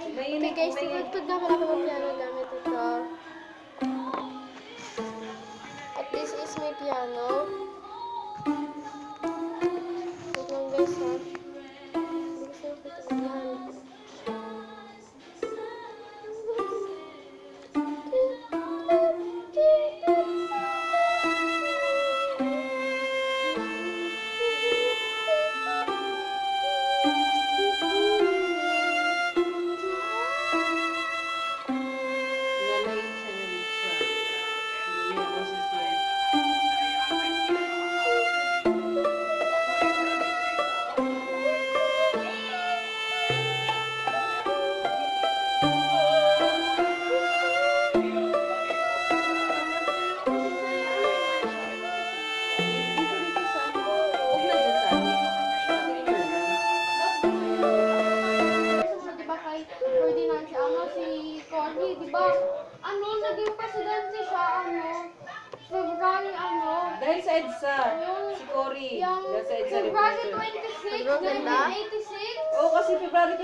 Okay guys, tumugtog na pala ng piano gamit ito. At this is my piano. Si ano si Corny, di ba? Ano naging presidente siya ano? February ano? Dahil sa EDSA, si Cory. Yung Dahil sa EDSA February Revolution. 26, 1986. Oo, kasi February